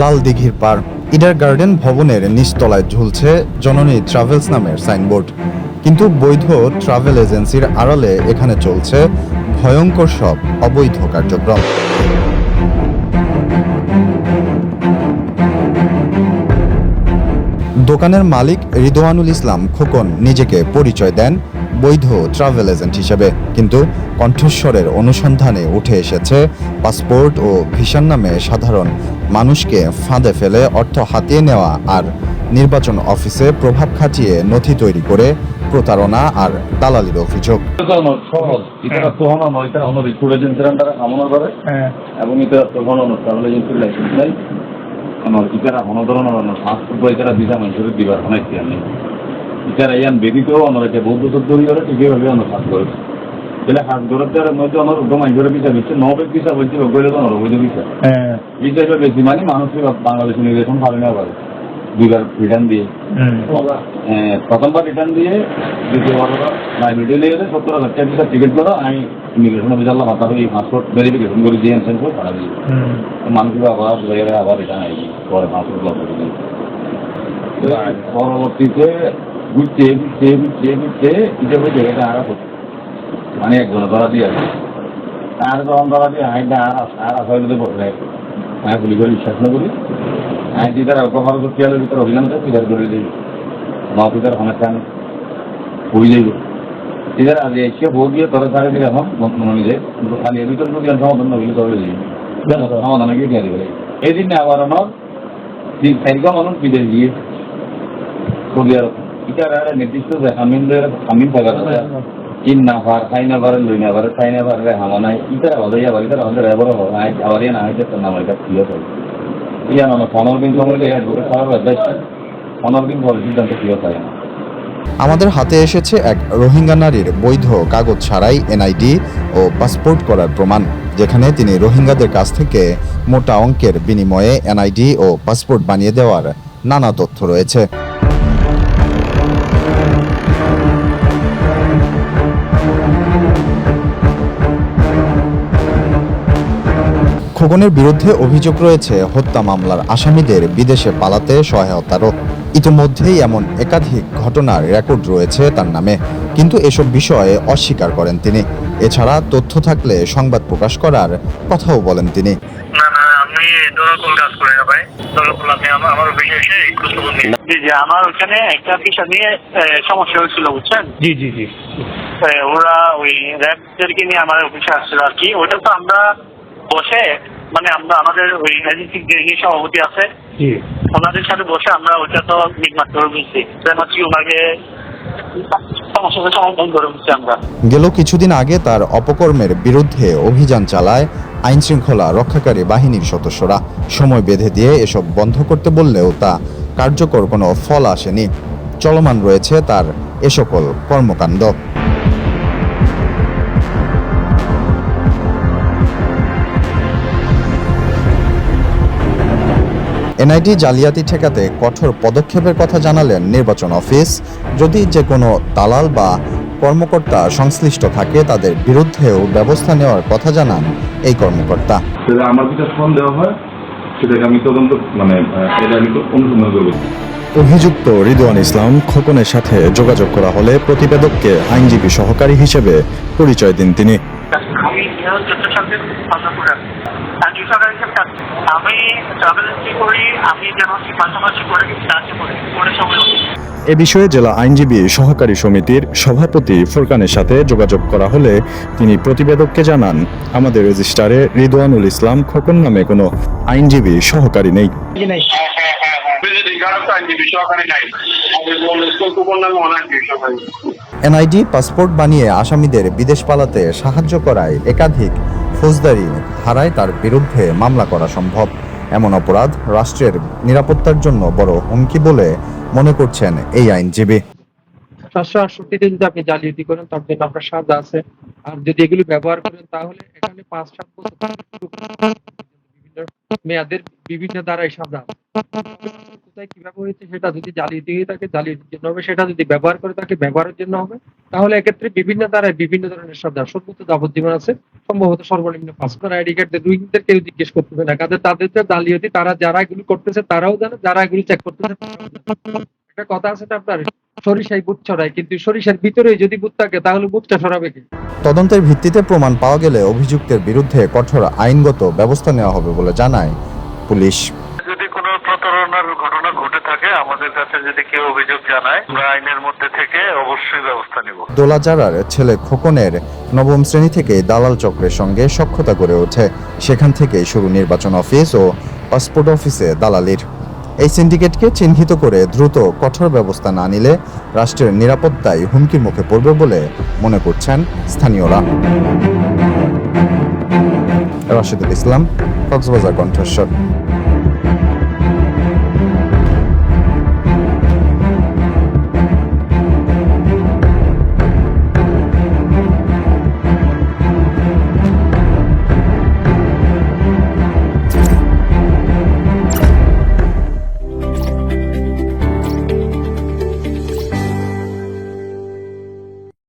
লাল দিঘির পার। ইডার গার্ডেন ভবনের নিচতলায় ঝুলছে জননী ট্রাভেলস নামের সাইনবোর্ড। কিন্তু বৈধ ট্রাভেল এজেন্সির আড়ালে এখানে চলছে ভয়ঙ্কর সব অবৈধ কার্যক্রম। দোকানের মালিক রিদোয়ানুল ইসলাম খোকন নিজেকে পরিচয় দেন। বৈধ ট্রাভেল এজেন্ট হিসেবে কিন্তু কণ্ঠস্বরের অনুসন্ধানে উঠে এসেছে পাসপোর্ট ও ভিসার নামে সাধারণ মানুষকে ফাঁদে ফেলে অর্থ হাতিয়ে নেওয়া আর নির্বাচন অফিসে প্রভাব খাটিয়ে নথি তৈরি করে প্রতারণা আর দালালির অভিযোগ। কামনা করে এবং মানুষের দিবার ইতারা ইয়ান বেদিতেও আমার এটা বহুত বছর ধরে করে ঠিকইভাবে আমার কাজ করে তাহলে কাজ করতে আর মধ্যে আমার উদ্যম করে ভিসা দিচ্ছে নবের ভিসা বলছি ওগুলো তো আমার অবৈধ ভিসা ভিসা বেশি মানে মানুষ বাংলাদেশ ইমিগ্রেশন পাবে না পারে দুইবার রিটার্ন দিয়ে। হ্যাঁ, প্রথমবার রিটার্ন দিয়ে দ্বিতীয়বার ভিডিও নিয়ে গেলে সত্তর হাজার টাকা ভিসা টিকিট করো আমি ইমিগ্রেশন অফিসার মাথা হয়ে পাসপোর্ট ভেরিফিকেশন করে দিয়ে সেন্ড করে পাঠা দিই মানুষ আবার জায়গায় আবার রিটার্ন আই পরে পাসপোর্ট ব্লক করে দিই পরবর্তীতে ঘুরতে ঘুরতে ঘুরতে ঘুরতে এটা ওই জায়গাটা আরা করছে মানে একজন ধরা দিয়ে আছে। আর যখন ধরা দিয়ে আইনটা আর আর আসলে বসে আমি গুলি করে বিশ্বাস না করি। আইন দিদার অল্পভাবে খেয়ালের ভিতরে অভিযান করে ফিদার করে দিই মা সমস্যা আমি পুরি যাইব। ফিদার আজ এসে বউ গিয়ে তোর সারে দিলে এখন মনে নিজে কিন্তু খালি এর ভিতরে যদি সমাধান না হইলে তবে যাই সমাধান গিয়ে দিয়ে দিবে। এই দিন আবার আমার তিন তারিখ মানুষ বিদেশ গিয়ে সৌদি আরব একটা নির্দিষ্ট যে কথা। কিন না পার খাই না পারে লই না পারে খাই না হামা নাই। আবার না তো নাম এটা প্রিয় থাকে ইয়া না পনেরো দিন সময় লেগে ঢুকে খাওয়ার অভ্যাস পনেরো দিন পরে সিদ্ধান্ত প্রিয় থাকে না। আমাদের হাতে এসেছে এক রোহিঙ্গা নারীর বৈধ কাগজ ছাড়াই এনআইডি ও পাসপোর্ট করার প্রমাণ, যেখানে তিনি রোহিঙ্গাদের কাছ থেকে মোটা অঙ্কের বিনিময়ে এনআইডি ও পাসপোর্ট বানিয়ে দেওয়ার নানা তথ্য রয়েছে। খোকনের বিরুদ্ধে অভিযোগ রয়েছে হত্যা মামলার আসামিদের বিদেশে পালাতে সহায়তারও। ইতিমধ্যেই এমন একাধিক ঘটনার রেকর্ড রয়েছে তার নামে কিন্তু এসব বিষয়ে অস্বীকার করেন তিনি। এছাড়া তথ্য থাকলে সংবাদ প্রকাশ করার কথাও বলেন তিনি। না না আমি দোলাকুল কাজ করি না ভাই। দোলাকুল আমি আমার ওখানে একটা বিষয় নিয়ে সমস্যা হয়েছিল বুঝছেন? জি জি জি। ওরা ওই র্যাবদেরকে নিয়ে আমার অফিসে আসছিল আর কি। ওটা তো আমরা বসে মানে আমরা আমাদের ওই এজেন্সি যে সভাপতি আছে। ওনাদের সাথে বসে আমরা ওইটা তো নির্মাণ করে যেন হচ্ছে ওনাকে গেল কিছুদিন আগে তার অপকর্মের বিরুদ্ধে অভিযান চালায় আইন শৃঙ্খলা রক্ষাকারী বাহিনীর সদস্যরা। সময় বেঁধে দিয়ে এসব বন্ধ করতে বললেও তা কার্যকর কোনো ফল আসেনি। চলমান রয়েছে তার এ সকল কর্মকাণ্ড। এনআইটি জালিয়াতি ঠেকাতে কঠোর পদক্ষেপের কথা জানালেন নির্বাচন অফিস। যদি যে কোনো দালাল বা কর্মকর্তা সংশ্লিষ্ট থাকে তাদের বিরুদ্ধেও ব্যবস্থা নেওয়ার কথা জানান এই কর্মকর্তা। সেটা আমার যেটা সন্দেহ হয় সেটাকে আমি তদন্ত মানে অনুসন্ধান করব। অভিযুক্ত রিদওয়ান ইসলাম খোকনের সাথে যোগাযোগ করা হলে প্রতিবেদককে আইনজীবী সহকারী হিসেবে পরিচয় দিন তিনি। আমি সাথে করে হিসাব কাজ আমি ট্রাভেল এজেন্সি করি আমি যেন পাশাপাশি করে কাজে করি করে সময় এ বিষয়ে জেলা আইনজীবী সহকারী সমিতির সভাপতি ফুরকানের সাথে যোগাযোগ করা হলে তিনি প্রতিবেদককে জানান আমাদের রেজিস্টারে রিদওয়ানুল ইসলাম খোকন নামে কোনো আইনজীবী সহকারী নেই। হ্যাঁ হ্যাঁ হ্যাঁ হ্যাঁ। সহকারী নাই। এনআইডি, পাসপোর্ট বানিয়ে আসামিদের বিদেশ পালাতে সাহায্য করায় একাধিক ফৌজদারি ধারায় তার বিরুদ্ধে মামলা করা সম্ভব। এমন অপরাধ রাষ্ট্রের নিরাপত্তার জন্য বড় হুমকি বলে মনে করছেন এই আইনজীবী। সাতশো আটষট্টিতে যদি আপনি জালিয়াতি করেন, তার জন্য আপনার সাজা আছে। আর যদি এগুলো ব্যবহার করেন, তাহলে এখানে পাঁচ, সাত বছর মেয়াদের বিভিন্ন দ্বারাই সাজা। কোথায় কীভাবে হয়েছে সেটা যদি জালিয়াতি হয়ে থাকে জালিয়াতির জন্য হবে, সেটা যদি ব্যবহার করে থাকে, ব্যবহারের জন্য হবে, তাহলে এক্ষেত্রে বিভিন্ন দ্বারায় বিভিন্ন ধরনের সাজা সর্বোচ্চ যাবজ্জীবন আছে। সম্ভবত সর্বনিম্ন পাঁচ আইডি কার্ড রোহিঙ্গাদের কেউ জিজ্ঞেস করতেছে না। কাদের তাদের যে জালিয়াতি তারা যারা এগুলো করতেছে তারাও জানে, যারা এগুলো চেক করতেছে একটা কথা আছে না আপনার, সরিষায় বুথ ছড়ায়, কিন্তু সরিষার ভিতরে যদি বুথ থাকে, তাহলে বুথটা সরাবে কি? তদন্তের ভিত্তিতে প্রমাণ পাওয়া গেলে অভিযুক্তের বিরুদ্ধে কঠোর আইনগত ব্যবস্থা নেওয়া হবে বলে জানায় পুলিশ যদি কোনো প্রতারণার ঘটনা ঘটে থাকে, আমাদের কাছে যদি কেউ অভিযোগ জানায়, আমরা আইনের মধ্যে থেকে অবশ্যই ব্যবস্থা নেব। দোলাজারার ছেলে খোকনের নবম শ্রেণি থেকে দালাল চক্রের সঙ্গে সখ্যতা গড়ে ওঠে। সেখান থেকেই শুরু নির্বাচন অফিস ও পাসপোর্ট অফিসে দালালির। এই সিন্ডিকেটকে চিহ্নিত করে দ্রুত কঠোর ব্যবস্থা না নিলে রাষ্ট্রের নিরাপত্তায় হুমকির মুখে পড়বে বলে মনে করছেন স্থানীয়রা। রাশেদুল ইসলাম, কক্সবাজার কণ্ঠস্বর।